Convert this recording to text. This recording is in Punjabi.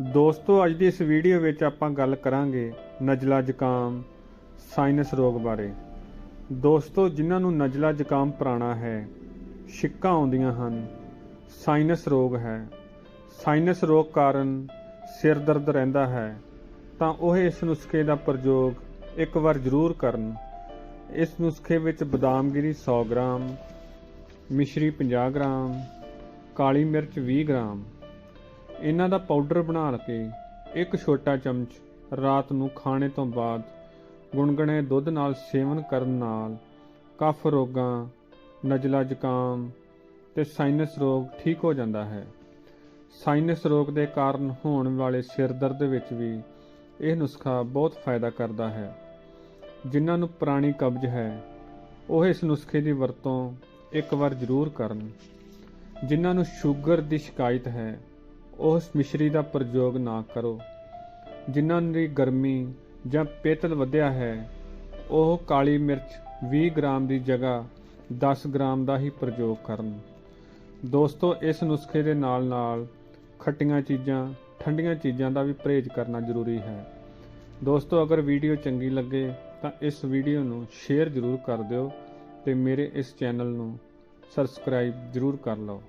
ਦੋਸਤੋ, ਅੱਜ ਦੀ ਇਸ ਵੀਡੀਓ ਵਿੱਚ ਆਪਾਂ ਗੱਲ ਕਰਾਂਗੇ ਨਜ਼ਲਾ ਜ਼ੁਕਾਮ ਸਾਈਨਸ ਰੋਗ ਬਾਰੇ। ਦੋਸਤੋ, ਜਿਨ੍ਹਾਂ ਨੂੰ ਨਜ਼ਲਾ ਜ਼ੁਕਾਮ ਪੁਰਾਣਾ ਹੈ, ਛਿੱਕਾਂ ਆਉਂਦੀਆਂ ਹਨ ਸਾਈਨਸ ਰੋਗ ਹੈ। ਸਾਈਨਸ ਰੋਗ ਕਾਰਨ ਸਿਰ ਦਰਦ ਰਹਿੰਦਾ ਹੈ, ਤਾਂ ਉਹ ਇਸ ਨੁਸਖੇ ਦਾ ਪ੍ਰਯੋਗ ਇੱਕ ਵਾਰ ਜ਼ਰੂਰ ਕਰਨ। ਇਸ ਨੁਸਖੇ ਵਿੱਚ ਬਦਾਮਗਿਰੀ 100 ਗ੍ਰਾਮ, ਮਿਸ਼ਰੀ 50 ਗ੍ਰਾਮ, ਕਾਲੀ ਮਿਰਚ 20 ਗ੍ਰਾਮ ਇਹਨਾਂ ਦਾ ਪਾਊਡਰ ਬਣਾ ਕੇ ਇੱਕ ਛੋਟਾ ਚਮਚ ਰਾਤ ਨੂੰ ਖਾਣੇ ਤੋਂ ਬਾਅਦ ਗੁਨਗੁਣੇ ਦੁੱਧ ਨਾਲ ਸੇਵਨ ਕਰਨ ਨਾਲ ਕਫ ਰੋਗਾਂ, ਨਜ਼ਲਾ ਜ਼ੁਕਾਮ ਤੇ ਸਾਈਨਸ ਰੋਗ ਠੀਕ ਹੋ ਜਾਂਦਾ ਹੈ। ਸਾਈਨਸ ਰੋਗ ਦੇ ਕਾਰਨ ਹੋਣ ਵਾਲੇ ਸਿਰ ਦਰਦ ਵਿੱਚ ਵੀ ਇਹ ਨੁਸਖਾ ਬਹੁਤ ਫਾਇਦਾ ਕਰਦਾ ਹੈ। ਜਿਨ੍ਹਾਂ ਨੂੰ ਪੁਰਾਣੀ ਕਬਜ਼ ਹੈ, ਉਹ ਇਸ ਨੁਸਖੇ ਦੀ ਵਰਤੋਂ ਇੱਕ ਵਾਰ ਜ਼ਰੂਰ ਕਰਨ। ਜਿਨ੍ਹਾਂ ਨੂੰ ਸ਼ੂਗਰ ਦੀ ਸ਼ਿਕਾਇਤ ਹੈ ਉਸ ਮਿਸ਼ਰੀ ਦਾ ਪ੍ਰਯੋਗ ਨਾ ਕਰੋ। ਜਿਨ੍ਹਾਂ ਦੀ ਗਰਮੀ ਜਾਂ ਪੇਤਲ ਵਧਿਆ ਹੈ, ਉਹ ਕਾਲੀ ਮਿਰਚ 20 ਗ੍ਰਾਮ ਦੀ ਜਗ੍ਹਾ 10 ਗ੍ਰਾਮ ਦਾ ਹੀ ਪ੍ਰਯੋਗ ਕਰਨ। ਦੋਸਤੋ, ਇਸ ਨੁਸਖੇ ਦੇ ਨਾਲ ਨਾਲ ਖੱਟੀਆਂ ਚੀਜ਼ਾਂ, ਠੰਡੀਆਂ ਚੀਜ਼ਾਂ ਦਾ ਵੀ ਪਰਹੇਜ਼ ਕਰਨਾ ਜ਼ਰੂਰੀ ਹੈ। ਦੋਸਤੋ, ਅਗਰ ਵੀਡੀਓ ਚੰਗੀ ਲੱਗੇ ਤਾਂ ਇਸ ਵੀਡੀਓ ਨੂੰ ਸ਼ੇਅਰ ਜ਼ਰੂਰ ਕਰ ਦਿਓ ਤੇ ਮੇਰੇ ਇਸ ਚੈਨਲ ਨੂੰ ਸਬਸਕ੍ਰਾਈਬ ਜ਼ਰੂਰ ਕਰ ਲਓ।